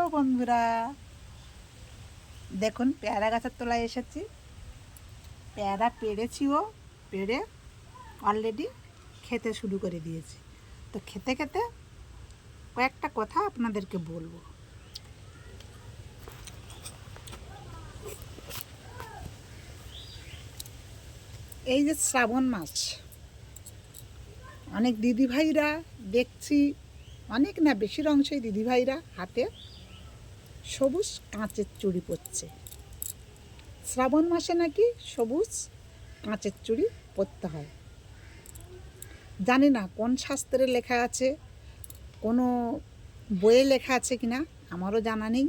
Hello বন্ধুরা? দেখুন, পেয়ারা গাছের তলায় এসেছি। পেয়ারা পেড়েছিও পেড়ে অলরেডি খেতে শুরু করে দিয়েছি। তো খেতে খেতে কয়েকটা কথা আপনাদেরকে বলব। এই যে শ্রাবণ মাস, অনেক দিদিভাইরা দেখছি, অনেক না, বেশির অংশই দিদিভাইরা হাতে সবুজ কাঁচের চুড়ি পরছে। শ্রাবণ মাসে নাকি সবুজ কাঁচের চুড়ি পরতে হয়। জানি না কোন শাস্ত্রে লেখা আছে, কোনো বইয়ে লেখা আছে কি না আমারও জানা নেই।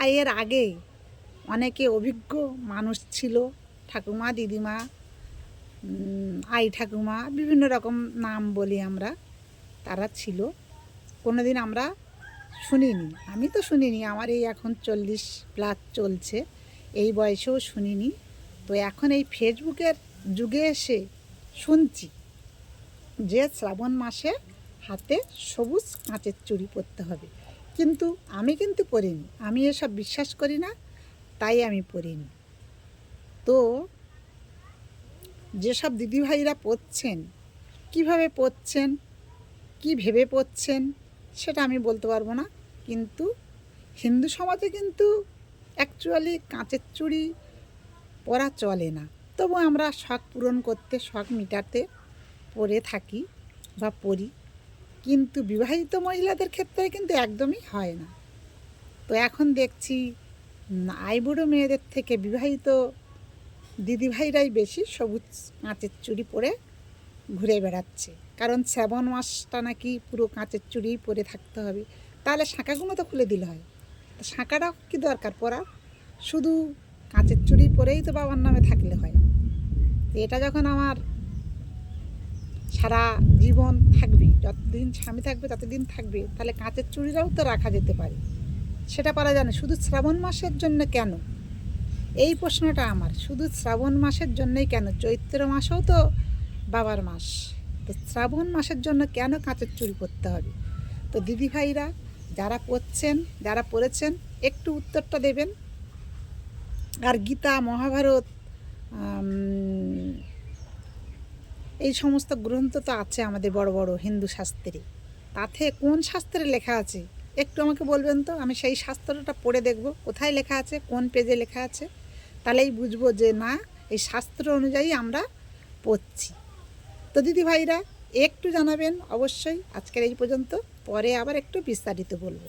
আর এর আগে অনেকে অভিজ্ঞ মানুষ ছিল, ঠাকুমা, দিদিমা আই ঠাকুমা, বিভিন্ন রকম নাম বলি আমরা, তারা ছিল। কোনো দিন আমরা শুনিনি। আমি তো শুনিনি, আমার এই এখন চল্লিশ প্লাস চলছে। এই বয়সেও শুনিনি। তো এখন এই ফেসবুকের যুগে এসে শুনছি যে শ্রাবণ মাসে হাতে সবুজ কাঁচের চুড়ি পরতে হবে। কিন্তু আমি কিন্তু পরিনি। আমি এসব বিশ্বাস করি না, তাই আমি পরিনি। তো যেসব দিদিভাইরা পড়ছেন কীভাবে পড়ছেন কি ভেবে পড়ছেন সেটা আমি বলতে পারব না। কিন্তু হিন্দু সমাজে কিন্তু অ্যাকচুয়ালি কাঁচের চুড়ি পরা চলে না। তবু আমরা শখ পূরণ করতে, শখ মিটাতে পরে থাকি বা পরি। কিন্তু বিবাহিত মহিলাদের ক্ষেত্রে কিন্তু একদমই হয় না। তো এখন দেখছি আইবুড়ো মেয়েদের থেকে বিবাহিত দিদিভাইরাই বেশি সবুজ কাঁচের চুড়ি পরে ঘুরে বেড়াচ্ছে। কারণ শ্রাবণ মাসটা নাকি পুরো কাঁচের চুড়িই পরে থাকতে হবে। তাহলে শাঁখাগুলো তো খুলে দিলে হয়। তো শাঁখাটা কি দরকার পরা শুধু কাঁচের চুড়ি পরেই তো বাবার নামে থাকলে হয়। এটা যখন আমার সারা জীবন থাকবে, যতদিন স্বামী থাকবে, ততদিন থাকবে, তাহলে কাঁচের চুড়িটাও তো রাখা যেতে পারে। সেটা পারা জানে শুধু শ্রাবণ মাসের জন্য কেন? এই প্রশ্নটা আমার। শুধু শ্রাবণ মাসের জন্যই কেন? চৈত্র মাসেও তো বাবার মাস। তো শ্রাবণ মাসের জন্য কেন কাঁচের চুরি করতে হবে? তো দিদিভাইরা যারা পড়ছেন যারা পড়েছেন, একটু উত্তরটা দেবেন? আর গীতা, মহাভারত এই সমস্ত গ্রন্থ তো আছে আমাদের বড় বড় হিন্দু শাস্ত্রে। তাতে কোন শাস্ত্রে লেখা আছে? একটু আমাকে বলবেন তো? আমি সেই শাস্ত্রটা পড়ে দেখব। কোথায় লেখা আছে? কোন পেজে লেখা আছে? তাহলেই বুঝব যে না, এই শাস্ত্র অনুযায়ী আমরা পড়ছি। তো দিদি ভাইরা একটু জানাবেন অবশ্যই আজকের এই পর্যন্ত পরে আবার একটু বিস্তারিত বলব।